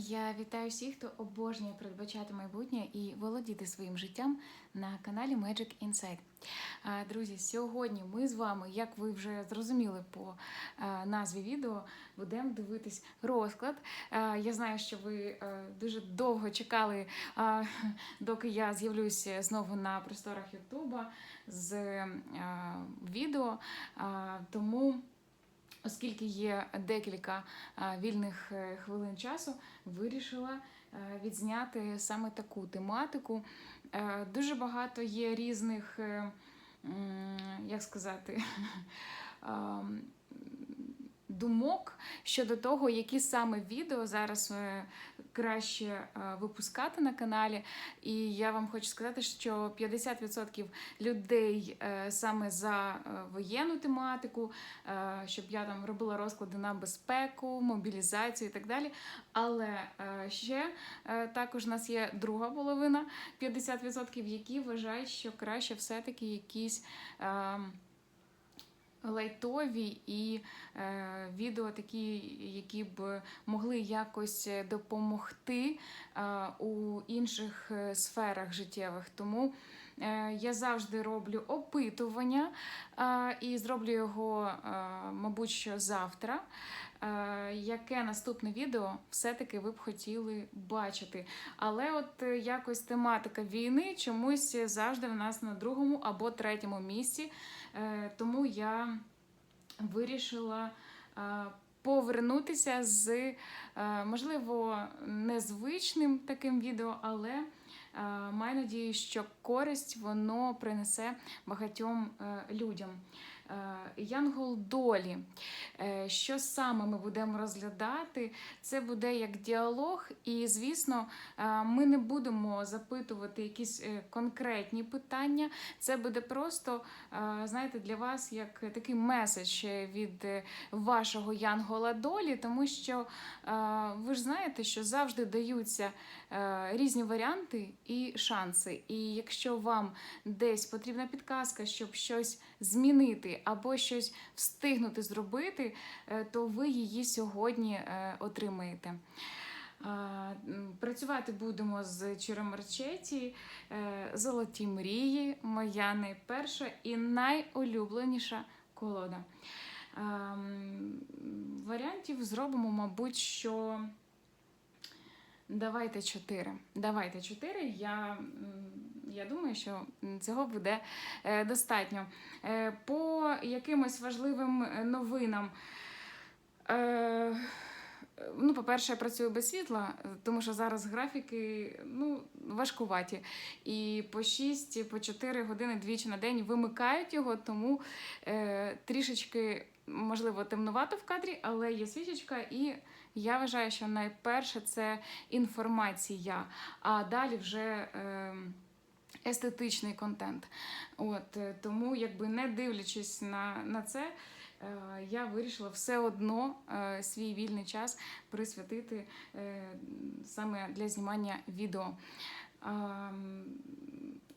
Я вітаю всіх, хто обожнює передбачати майбутнє і володіти своїм життям на каналі Magic Insight. Друзі, сьогодні ми з вами, як ви вже зрозуміли по назві відео, будемо дивитись розклад. Я знаю, що ви дуже довго чекали, доки я з'явлюся знову на просторах Ютуба з відео. Тому. Оскільки є декілька вільних е, хвилин часу, вирішила е, відзняти саме таку тематику. Е, Дуже багато є різних, е, як сказати, ам, думок щодо того, які саме відео зараз е, краще е, випускати на каналі. І я вам хочу сказати, що 50% людей е, саме за воєнну тематику, щоб я там робила розклади на безпеку, мобілізацію і так далі. Але ще також у нас є друга половина 50%, які вважають, що краще все-таки якісь. Е, Лайтові і е, відео такі, які б могли якось допомогти е, у інших е, сферах життєвих. Тому е, я завжди роблю опитування е, і зроблю його, е, мабуть, що завтра. Е, яке наступне відео все-таки ви б хотіли бачити? Але от е, якось тематика війни чомусь завжди в нас на другому або третьому місці. Е, Тому я вирішила е, повернутися з, е, можливо, незвичним таким відео, але маю надію, що користь воно принесе багатьом людям. Е, Янгол долі. Е, Що саме ми будемо розглядати? Це буде як діалог, і, звісно, е, ми не будемо запитувати якісь конкретні питання. Це буде просто, знаєте, для вас як такий меседж від вашого янгола долі, тому що ви ж знаєте, що завжди даються різні варіанти і шанси. І якщо вам десь потрібна підказка, щоб щось змінити або щось встигнути зробити, е, то ви її сьогодні е, отримаєте. Працювати будемо з Чиромарчеті, е, Золоті мрії, моя найперша і найулюбленіша колода. Варіантів зробимо, мабуть, що давайте чотири. Давайте чотири. Я, я думаю, що цього буде е, достатньо. Е, По якимось важливим е, новинам. Ну, по-перше, я працюю без світла, тому що зараз графіки ну, важкуваті. І по 6, по 4 години двічі на день вимикають його, тому е, трішечки, можливо, темнувато в кадрі, але є свічечка, і я вважаю, що найперше це інформація, а далі вже. Е, Естетичний контент. От, е, тому, якби не дивлячись на, на це, е, я вирішила все одно е, свій вільний час присвятити саме для знімання відео.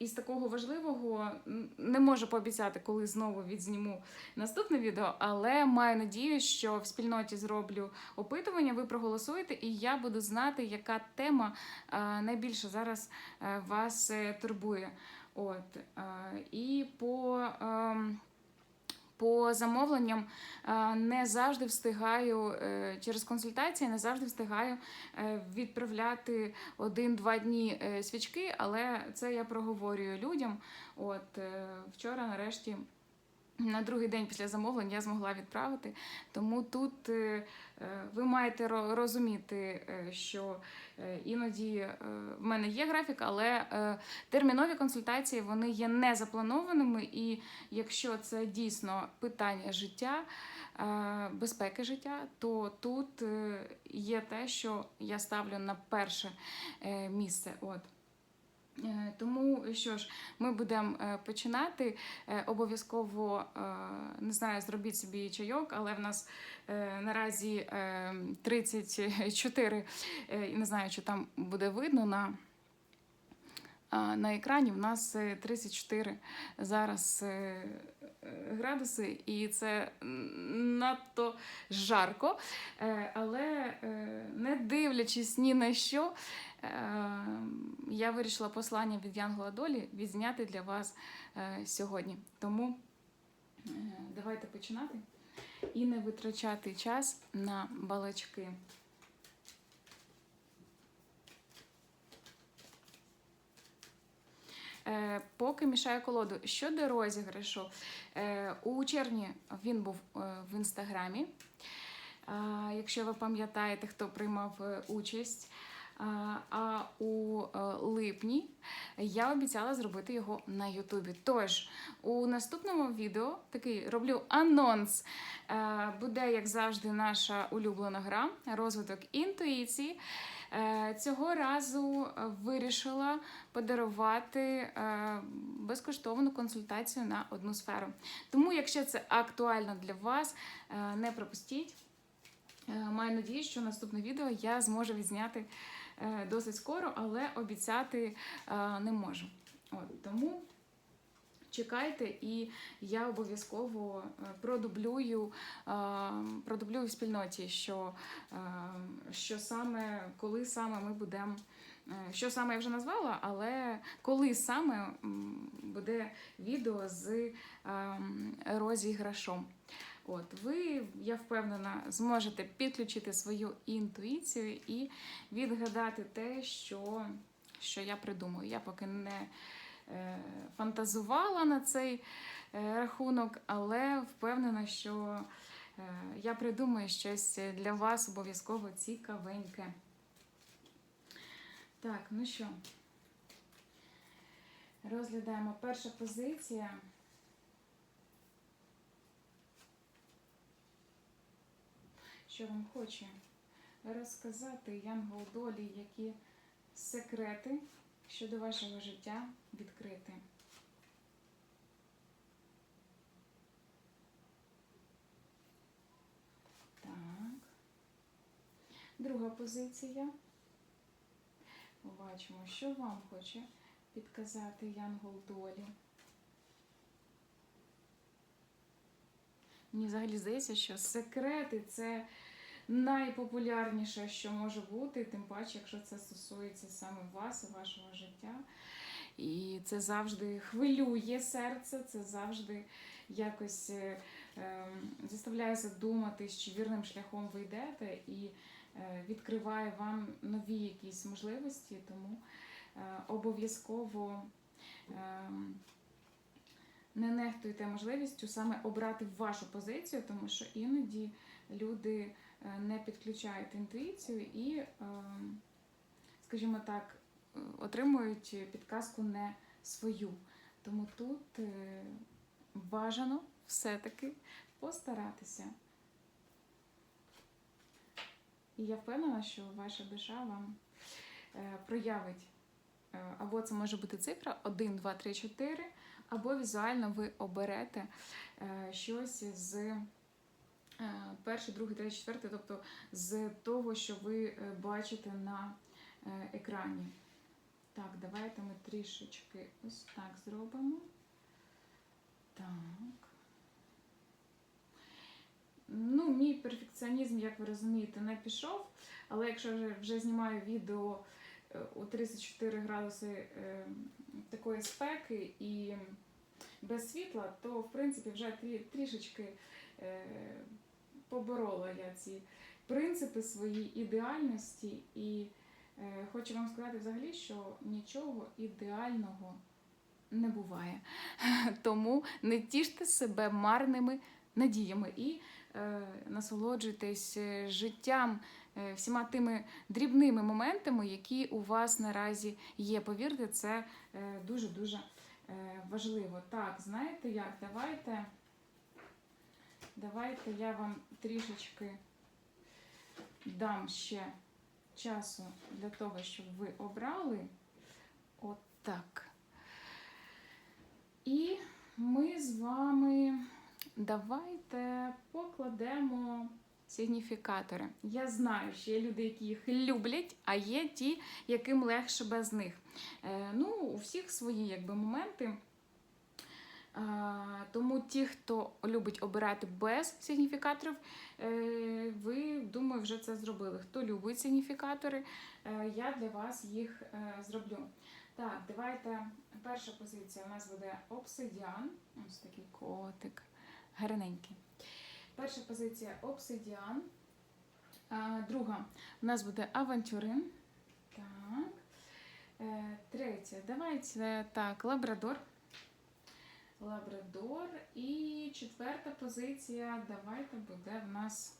Ем, Із такого важливого не можу пообіцяти, коли знову відзніму наступне відео, але маю надію, що в спільноті зроблю опитування, ви проголосуєте, і я буду знати, яка тема е, найбільше зараз е, вас е, турбує. От, і по. По замовленням е, не завжди встигаю е, через консультації, не завжди встигаю е, відправляти один-два дні свічки, але це я проговорюю людям. От вчора, нарешті. На другий день після замовлень я змогла відправити. Тому тут ви маєте розуміти, що іноді е, в мене є графік, але е, термінові консультації вони є не запланованими. І якщо це дійсно питання життя, е, безпеки життя, то тут е, є те, що я ставлю на перше е, місце. От. Е, Тому що ж, ми будемо е, починати. Е, Обов'язково не знаю, зробіть собі чайок, але в нас наразі е, 34, е, і не знаю, чи там буде видно на. На екрані в нас е, 34 зараз градуси, і це надто жарко. Е, Але е, не дивлячись ні на що, е, я вирішила послання від Янгола Долі відзняти для вас сьогодні. Тому давайте починати і не витрачати час на балачки. Поки мішаю колоду. Щодо розіграшу, е, у червні він був е, в інстаграмі. Якщо ви пам'ятаєте, хто приймав е, участь. А, у е, липні я обіцяла зробити його на Ютубі. Тож у наступному відео такий роблю анонс. Е, Буде, як завжди, наша улюблена гра розвиток інтуїції. Е, Цього разу е, вирішила подарувати е, безкоштовну консультацію на одну сферу. Тому, якщо це актуально для вас, не пропустіть. Маю надію, що наступне відео я зможу відзняти досить скоро, але обіцяти не можу. От, тому чекайте, і я обов'язково е, продублюю, е, продублюю в спільноті, що, е, що саме, коли саме ми будемо. Що саме я вже назвала, але коли саме буде відео з ем, розіграшом. От, ви, я впевнена, зможете підключити свою інтуїцію і відгадати те, що, що я придумаю. Я поки не фантазувала на цей е, рахунок, але впевнена, що е, я придумаю щось для вас обов'язково цікавеньке. Так, ну що, розглядаємо перша позиція. що вам хоче розказати Янгол Долі, які секрети щодо вашого життя відкрити. Так. Друга позиція. Побачимо, що вам хоче підказати Янгол Долі. Мені взагалі здається, що секрети це найпопулярніше, що може бути, тим паче, якщо це стосується саме вас і вашого життя. І це завжди хвилює серце, це завжди якось е, е, заставляє задуматись, чи вірним шляхом ви йдете, і е, відкриває вам нові якісь можливості, тому е, обов'язково. Е, не нехтуйте можливістю саме обрати вашу позицію, тому що іноді люди не підключають інтуїцію і, е, скажімо так, е, отримують підказку не свою. Тому тут е, бажано все-таки постаратися. І я впевнена, що ваша душа вам е, проявить. е, Або це може бути цифра 1, 2, 3, 4, або візуально ви оберете е, щось з е, перший, другий, третій, четвертий, тобто з того, що ви е, бачите на е, екрані. Так, давайте ми трішечки ось так зробимо. Так. Ну, мій перфекціонізм, як ви розумієте, не пішов. Але якщо вже, вже знімаю відео е, у 34 градуси е, такої спеки і без світла, то в принципі вже трі, трішечки е, поборола я ці принципи свої ідеальності. І е, хочу вам сказати взагалі, що нічого ідеального не буває. Тому не тіште себе марними надіями і е, насолоджуйтесь е, життям, е, всіма тими дрібними моментами, які у вас наразі є. Повірте, це е, дуже-дуже важливо. Так, знаєте як? Давайте, давайте я вам трішечки дам ще часу для того, щоб ви обрали. От так. І ми з вами давайте покладемо сигніфікатори. Я знаю, що є люди, які їх люблять, а є ті, яким легше без них. Е, ну, у всіх свої якби, моменти. Тому ті, хто любить обирати без сигніфікаторів, е, ви, думаю, вже це зробили. Хто любить сигніфікатори, е, я для вас їх е, зроблю. Так, давайте. Перша позиція у нас буде обсидіан. Ось такий котик. Гарненький. Перша позиція обсидіан. Друга у нас буде авантюрин. Так. Третя. Давайте так, лабрадор. Лабрадор. І четверта позиція. Давайте буде в нас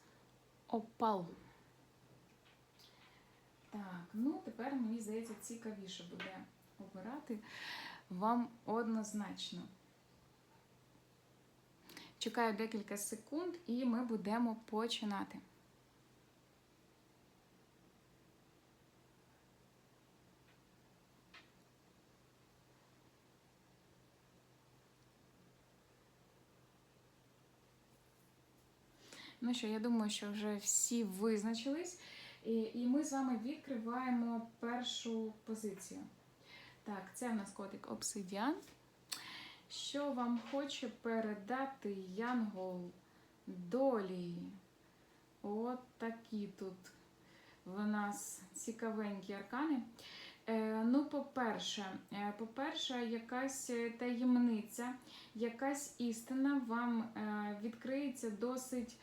опал. Так, ну тепер мені здається цікавіше буде обирати вам однозначно. Чекаю декілька секунд і ми будемо починати. Ну що, я думаю, що вже всі визначились. І, і ми з вами відкриваємо першу позицію. Так, це в нас котик обсидіан. Що вам хоче передати Янгол долі? От такі тут в нас цікавенькі аркани. Е, ну, по-перше, е, по-перше, якась таємниця, якась істина вам е, відкриється досить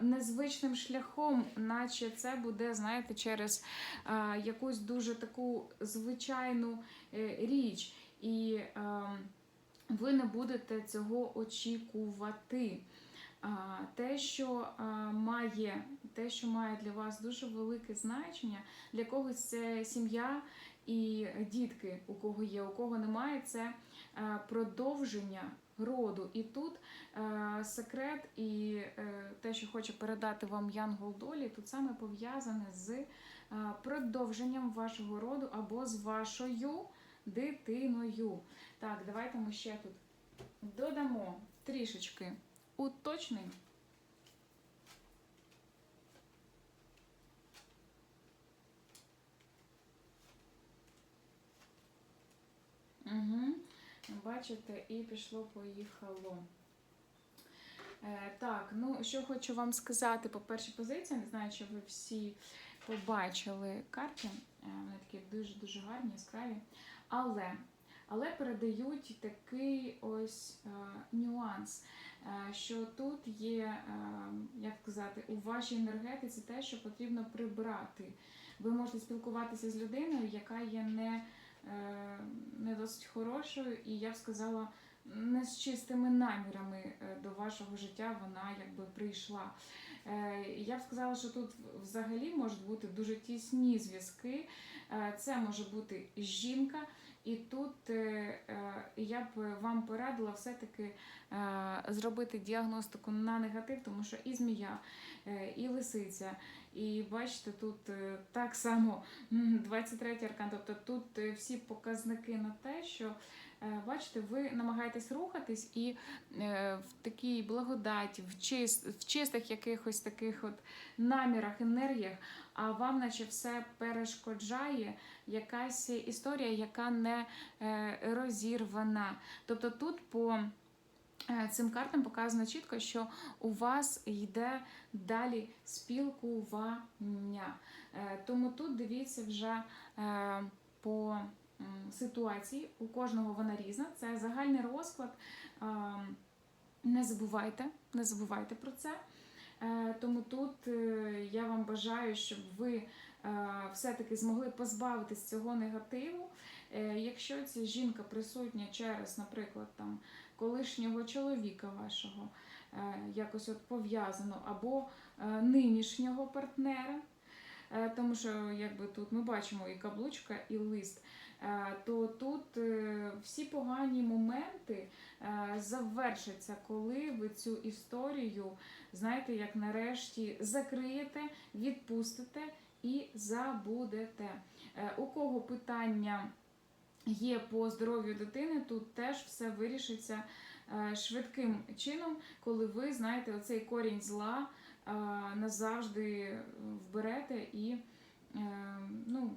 незвичним шляхом, наче це буде, знаєте, через е, якусь дуже таку звичайну е, річ. І е, ви не будете цього очікувати. Те, що має, те, що має для вас дуже велике значення, для когось це сім'я і дітки, у кого є, у кого немає, це продовження роду. І тут а, секрет і е, те, що хоче передати вам Янгол Долі, тут саме пов'язане з а, продовженням вашого роду або з вашою дитиною. Так, давайте ми ще тут додамо трішечки уточнень. Угу. Бачите, і пішло-поїхало. Е, так, ну що хочу вам сказати по першій позиції, не знаю, чи ви всі побачили карти. Е, вони такі дуже-дуже гарні, яскраві. Але, але передають такий ось е, нюанс. Е, що тут є, е, як сказати, у вашій енергетиці те, що потрібно прибрати. Ви можете спілкуватися з людиною, яка є не, не досить хорошою, і я б сказала, не з чистими намірами е, до вашого життя вона якби прийшла. Е, Я б сказала, що тут взагалі можуть бути дуже тісні зв'язки. Е, Це може бути жінка, і тут я б вам порадила все-таки зробити діагностику на негатив, тому що і змія, і лисиця, і бачите, тут так само м, 23 аркан, тобто тут всі показники на те, що бачите, ви намагаєтесь рухатись і е, в такій благодаті, в, чист, в чистих якихось таких от намірах, енергіях, а вам наче все перешкоджає якась історія, яка не е, розірвана. Тобто тут по е, цим картам показано чітко, що у вас йде далі спілкування. Е, Тому тут дивіться вже е, по м, ситуації. У кожного вона різна. Це загальний розклад. Не забувайте, не забувайте про це. Е, Тому тут е, я вам бажаю, щоб ви е, все-таки змогли позбавитись цього негативу. Якщо ця жінка присутня через, наприклад, там колишнього чоловіка вашого, якось от пов'язано, або нинішнього партнера, тому що якби тут ми бачимо і каблучка, і лист. Е, То тут е, всі погані моменти е, завершаться, коли ви цю історію, знаєте, як нарешті закриєте, відпустите і забудете. У кого питання є по здоров'ю дитини, тут теж все вирішиться швидким чином, коли ви знаєте, оцей корінь зла назавжди вберете і.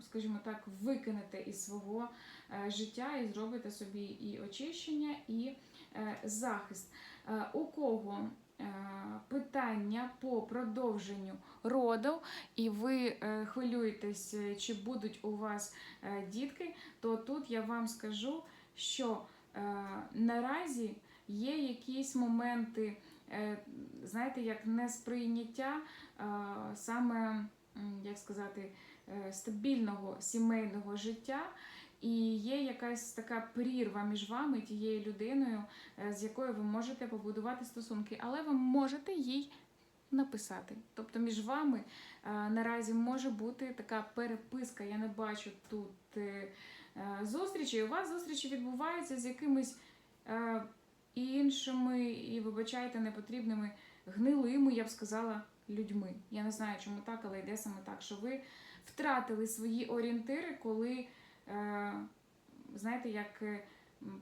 Скажімо так, викинете із свого е, життя і зробите собі і очищення, і е, захист. Е, У кого питання по продовженню роду, і ви хвилюєтесь, чи будуть у вас дітки, то тут я вам скажу, що наразі є якісь моменти, знаєте, як несприйняття саме, як сказати, стабільного сімейного життя. І є якась така прірва між вами тією людиною, е, з якою ви можете побудувати стосунки, але ви можете їй написати. Тобто між вами е, наразі може бути така переписка. Я не бачу тут е, е, зустрічі. У вас зустрічі відбуваються з якимись е, іншими і, вибачайте, непотрібними гнилими, я б сказала, людьми. Я не знаю, чому так, але йде саме так, що ви втратили свої орієнтири, коли, е, знаєте, як е,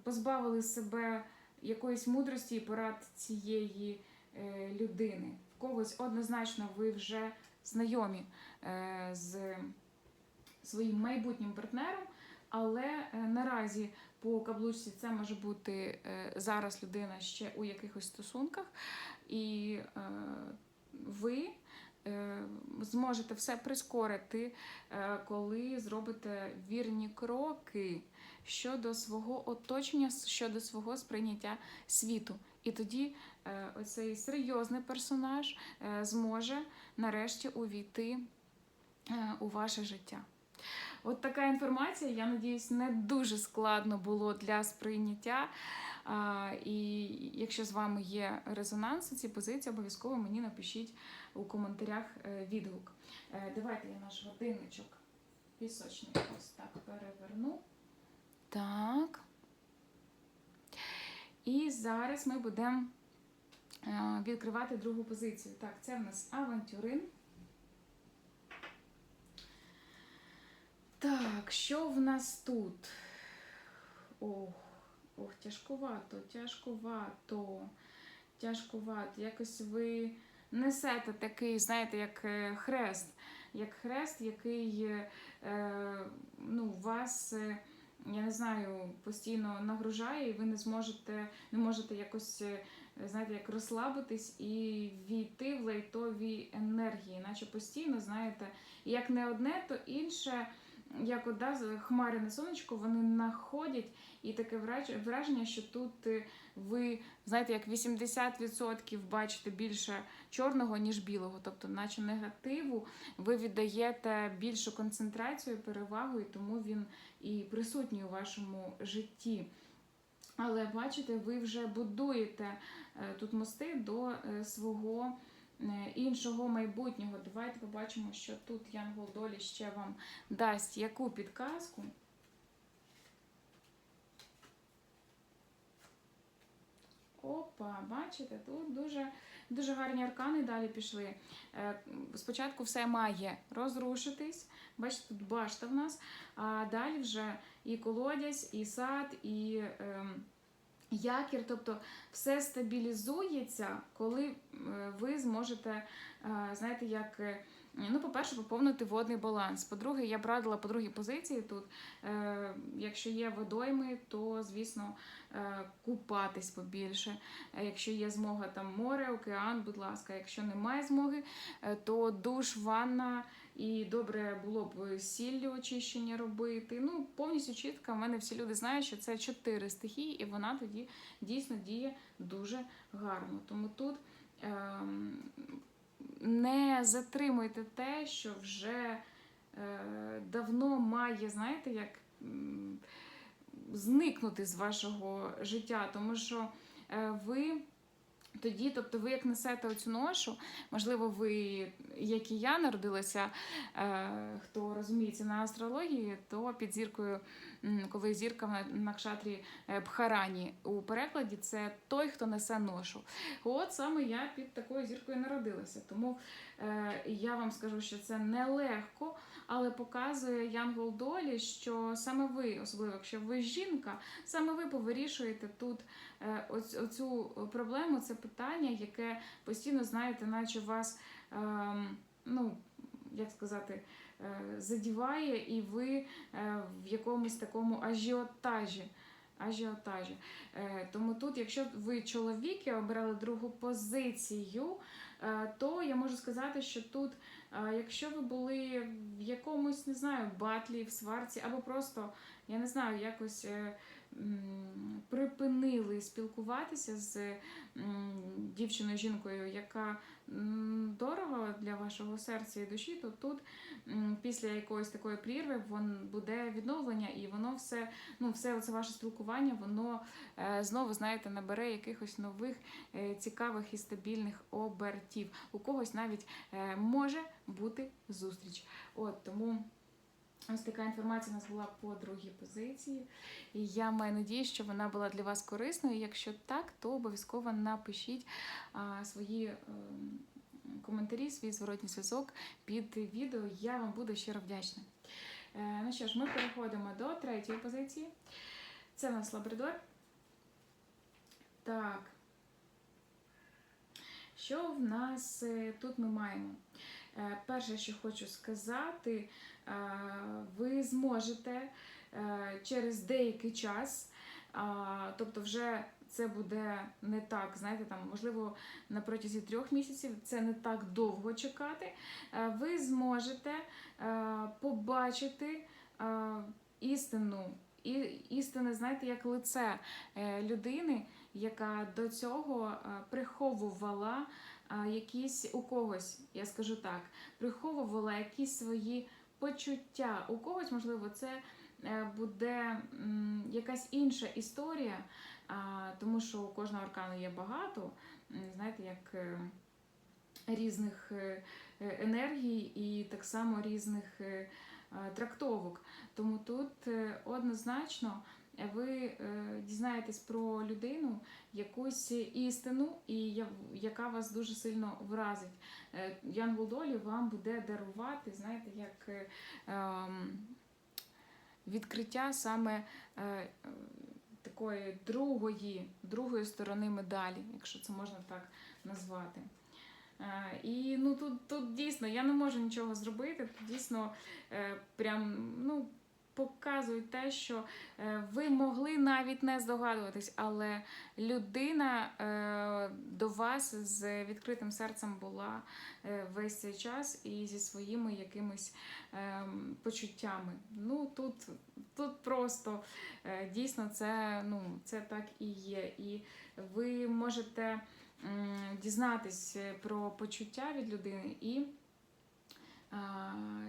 позбавили себе якоїсь мудрості і порад цієї е, людини. В когось однозначно ви вже знайомі е, з своїм майбутнім партнером, але е, наразі по каблучці це може бути е, зараз людина ще у якихось стосунках, і е, ви зможете все прискорити, коли зробите вірні кроки щодо свого оточення, щодо свого сприйняття світу. І тоді оцей серйозний персонаж зможе нарешті увійти у ваше життя. От така інформація, я надіюсь, не дуже складно було для сприйняття. А, і якщо з вами є резонанс у цій позиції, обов'язково мені напишіть у коментарях е, відгук. Е, Давайте я наш годинничок пісочний ось так переверну. Так. І зараз ми будемо е, відкривати другу позицію. Так, це в нас авантюрин. Так, що в нас тут? Ох, ох, тяжкувато, тяжкувато, тяжкувато. Якось ви несете такий, знаєте, як е, хрест, як хрест, який е, ну, вас, е, я не знаю, постійно нагружає, і ви не зможете, не можете якось, е, знаєте, як розслабитись і війти в лайтові енергії, наче постійно, знаєте, як не одне, то інше як от, да, хмари на сонечко, вони находять, і таке враження, що тут е, ви, знаєте, як 80% бачите більше чорного, ніж білого. Тобто, наче негативу, ви віддаєте більшу концентрацію, перевагу, і тому він і присутній у вашому житті. Але бачите, ви вже будуєте е, тут мости до е, свого іншого майбутнього. Давайте побачимо, що тут Янгол Долі ще вам дасть яку підказку. Опа, бачите, тут дуже, дуже гарні аркани далі пішли. Е, Спочатку все має розрушитись. Бачите, тут башта в нас, а далі вже і колодязь, і сад, і ем, якір. Тобто все стабілізується, коли е, ви зможете, е, знаєте, як. е, Ну, по-перше, поповнити водний баланс. По-друге, я б радила по другій позиції тут. Е, якщо є водойми, то звісно е, купатись побільше. Якщо є змога там море, океан, будь ласка. Якщо немає змоги, то душ, ванна і добре було б сіллю очищення робити. Ну, повністю чітко. В мене всі люди знають, що це чотири стихії, і вона тоді дійсно діє дуже гарно. Тому тут. ем, не затримуйте те, що вже е, давно має, знаєте, як зникнути з вашого життя, тому що е, ви. Тоді, тобто, ви як несете оцю ношу, можливо, ви, як і я, народилася, е, хто розуміється на астрології, то під зіркою, коли зірка на, кшатрі е, Бхарані у перекладі, це той, хто несе ношу. От саме я під такою зіркою народилася. Тому е, я вам скажу, що це нелегко, але показує Янгол Долі, що саме ви, особливо якщо ви жінка, саме ви повирішуєте тут е, оць- оцю проблему, це питання, яке постійно, знаєте, наче вас, ем, ну, як сказати, е, задіває, і ви е, в якомусь такому ажіотажі ажіотажі. Е, Тому тут, якщо ви чоловік і обирали другу позицію, е, то я можу сказати, що тут, е, якщо ви були в якомусь, не знаю, батлі, в сварці, або просто, я не знаю, якось. е, Припинили спілкуватися з дівчиною, жінкою, яка дорого для вашого серця і душі, то тут після якоїсь такої прірви вон буде відновлення, і воно все, ну, все це ваше спілкування, воно е, знову, знаєте, набере якихось нових е, цікавих і стабільних обертів. У когось навіть е, може бути зустріч. От тому. Ось така інформація у нас була по другій позиції. І я маю надію, що вона була для вас корисною. Якщо так, то обов'язково напишіть а, свої ем, коментарі, свій зворотній зв'язок під відео. Я вам буду щиро вдячна. Е, ну що ж, ми переходимо до третьої позиції. Це у нас лабрадор. Так. Що в нас е, тут ми маємо? Е, Перше, що хочу сказати, е, ви зможете е, через деякий час, тобто вже це буде не так, знаєте, там, можливо, на протязі трьох місяців це не так довго чекати. Ви зможете побачити істину, і істини, знаєте, як лице людини, яка до цього е, приховувала якісь у когось, я скажу так, приховувала якісь свої почуття. У когось, можливо, це е, буде якась інша історія, тому що у кожного аркану є багато, знаєте, як е, різних е, е, енергій і так само різних е, е, трактовок. Тому тут е, однозначно ви е, дізнаєтесь про людину якусь істину, і яка вас дуже сильно вразить. Е, Янгол долі вам буде дарувати, знаєте, як е, ем, відкриття саме такої другої, другої сторони медалі, якщо це можна так назвати. І ну тут, тут дійсно я не можу нічого зробити. Тут дійсно прям ну, показують те, що е, ви могли навіть не здогадуватись, але людина е, до вас з відкритим серцем була е, весь цей час і зі своїми якимись ем, почуттями. Ну тут, тут просто дійсно це, ну, це так і є. І ви можете дізнатись про почуття від людини і.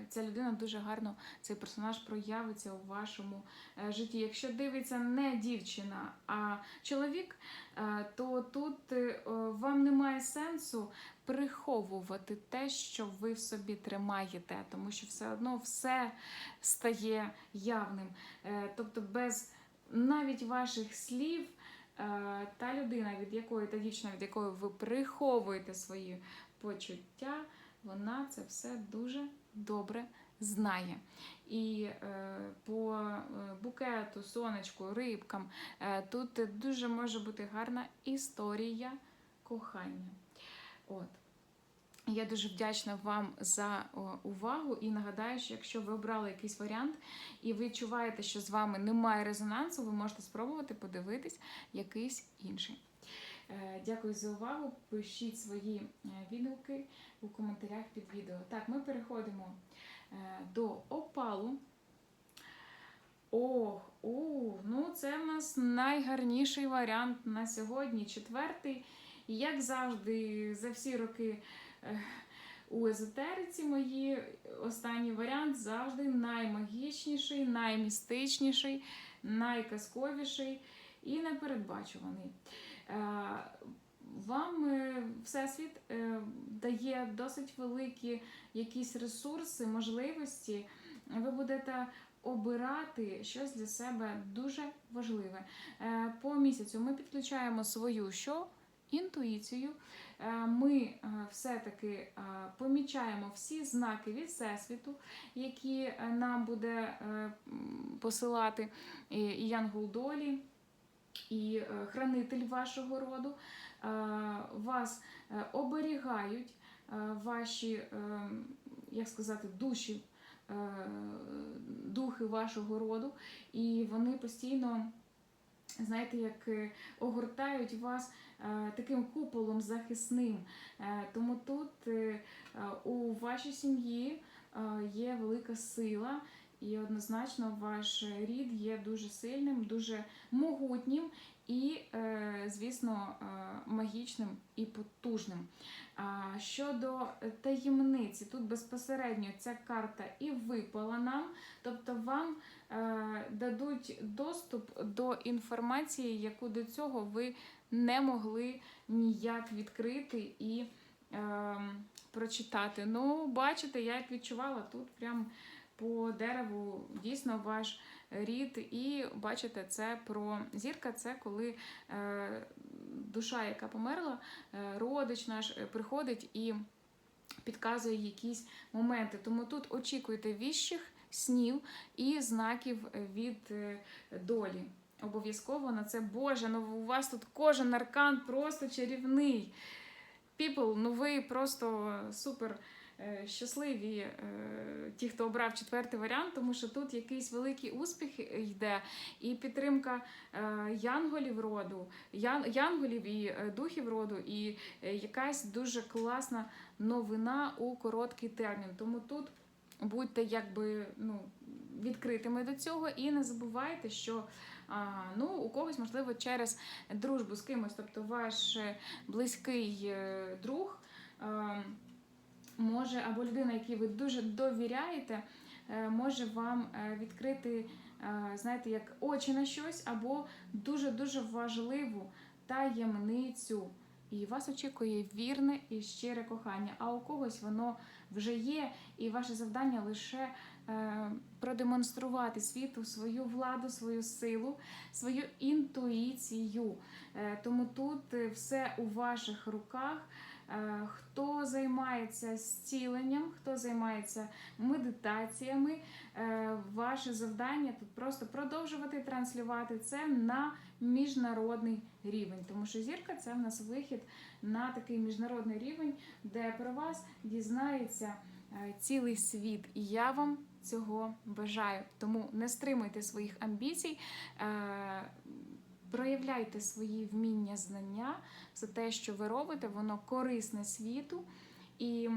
Ця людина дуже гарно, цей персонаж проявиться у вашому е, житті. Якщо дивиться не дівчина, а чоловік, е, то тут е, вам немає сенсу приховувати те, що ви в собі тримаєте, тому що все одно все стає явним. Тобто, без навіть ваших слів. Та людина, від якої та дівчина, від якої ви приховуєте свої почуття, вона це все дуже добре знає. І е, по е, букету, сонечку, рибкам е, тут дуже може бути гарна історія кохання. От. Я дуже вдячна вам за увагу і нагадаю, що якщо ви обрали якийсь варіант і ви відчуваєте, що з вами немає резонансу, ви можете спробувати подивитись якийсь інший. Е, Дякую за увагу. Пишіть свої е, відгуки у коментарях під відео. Так, ми переходимо е, до опалу. Ох, о, ну це в нас найгарніший варіант на сьогодні. Четвертий. І як завжди, за всі роки у езотериці мої останній варіант завжди наймагічніший, наймістичніший, найказковіший і непередбачуваний. Е, Вам е, Всесвіт е, дає досить великі якісь ресурси, можливості. Ви будете обирати щось для себе дуже важливе. По місяцю ми підключаємо свою що? Інтуїцію. Ми все-таки помічаємо всі знаки від Всесвіту, які нам буде посилати Янгол Долі, і е, хранитель вашого роду. Е, Вас е, оберігають ваші, як сказати, душі, духи вашого роду, і вони постійно знаєте, як огортають вас таким куполом захисним. Тому тут у вашій сім'ї є велика сила. І однозначно ваш рід є дуже сильним, дуже могутнім і, е, звісно, е, магічним і потужним. Щодо таємниці, тут безпосередньо ця карта і випала нам, тобто вам е, дадуть доступ до інформації, яку до цього ви не могли ніяк відкрити і е, прочитати. Ну, бачите, я як відчувала тут прям по дереву дійсно ваш рід, і бачите, це про зірка, це коли е, душа, яка померла, е, родич наш е, приходить і підказує якісь моменти. Тому тут очікуйте віщих снів і знаків від долі. Обов'язково на це Боже, ну у вас тут кожен аркан просто чарівний. People, ну ви просто супер щасливі, е, ті, хто обрав четвертий варіант, тому що тут якийсь великий успіх йде, і підтримка е, янголів роду, ян, янголів і е, духів роду, і е, якась дуже класна новина у короткий термін. Тому тут будьте якби ну, відкритими до цього і не забувайте, що. Ну, у когось, можливо, через дружбу з кимось, тобто ваш е, близький е, друг е, може, або людина, якій ви дуже довіряєте, е, може вам е, відкрити, е, знаєте, як очі на щось, або дуже-дуже важливу таємницю. І вас очікує вірне і щире кохання. А у когось воно вже є, і ваше завдання лише е, продемонструвати світу свою владу, свою силу, свою інтуїцію. Е, тому тут все у ваших руках. Е, Хто займається зціленням, хто займається медитаціями, е, ваше завдання тут просто продовжувати транслювати це на міжнародний рівень. Тому що зірка це в нас вихід на такий міжнародний рівень, де про вас дізнається е, цілий світ. І я вам цього бажаю. Тому не стримуйте своїх амбіцій. Проявляйте свої вміння, знання, все те, що ви робите, воно корисне світу і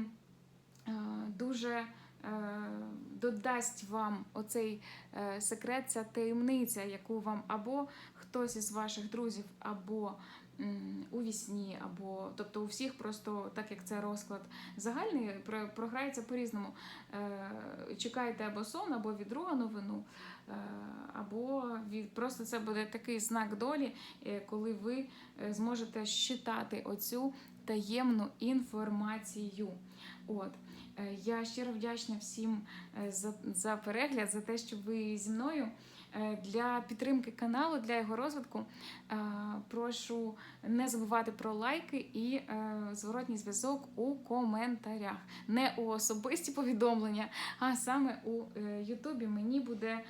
е, дуже е, додасть вам оцей е, секрет, ця таємниця, яку вам або хтось із ваших друзів, або у вісні, або тобто у всіх просто так як це розклад загальний, про- програється по-різному. Чекайте або сон, або від друга новину, е, або просто це буде такий знак долі, е, коли ви е, зможете щитати оцю таємну інформацію. От. Я щиро вдячна всім за, за перегляд, за те, що ви зі мною. Е, Для підтримки каналу, для його розвитку е, прошу не забувати про лайки і е, зворотній зв'язок у коментарях. Не у особисті повідомлення, а саме у Ютубі. Мені буде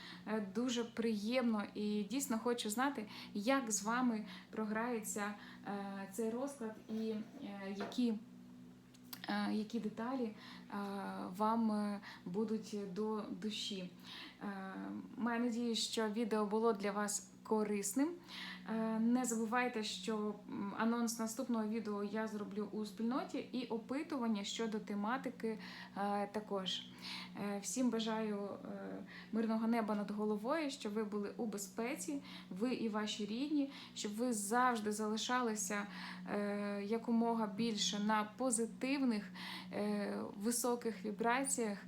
дуже приємно і дійсно хочу знати, як з вами програється цей розклад і які. Е, Які деталі е, вам е, будуть до душі? Маю надію, що відео було для вас корисним. Е, Не забувайте, що анонс наступного відео я зроблю у спільноті і опитування щодо тематики е, також. Е, Всім бажаю мирного неба над головою, щоб ви були у безпеці, ви і ваші рідні, щоб ви завжди залишалися якомога більше на позитивних, високих вібраціях,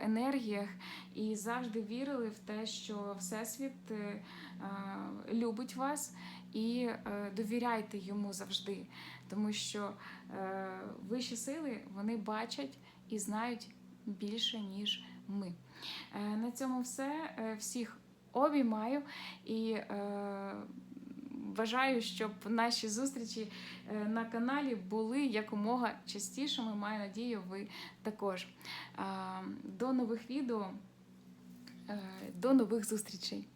енергіях і завжди вірили в те, що Всесвіт любить вас і е, довіряйте йому завжди, тому що е, вищі сили вони бачать і знають більше, ніж ми. Е, На цьому все. Всіх обіймаю і бажаю, щоб наші зустрічі на каналі були якомога частішими. Маю надію, ви також. До нових відео, до нових зустрічей.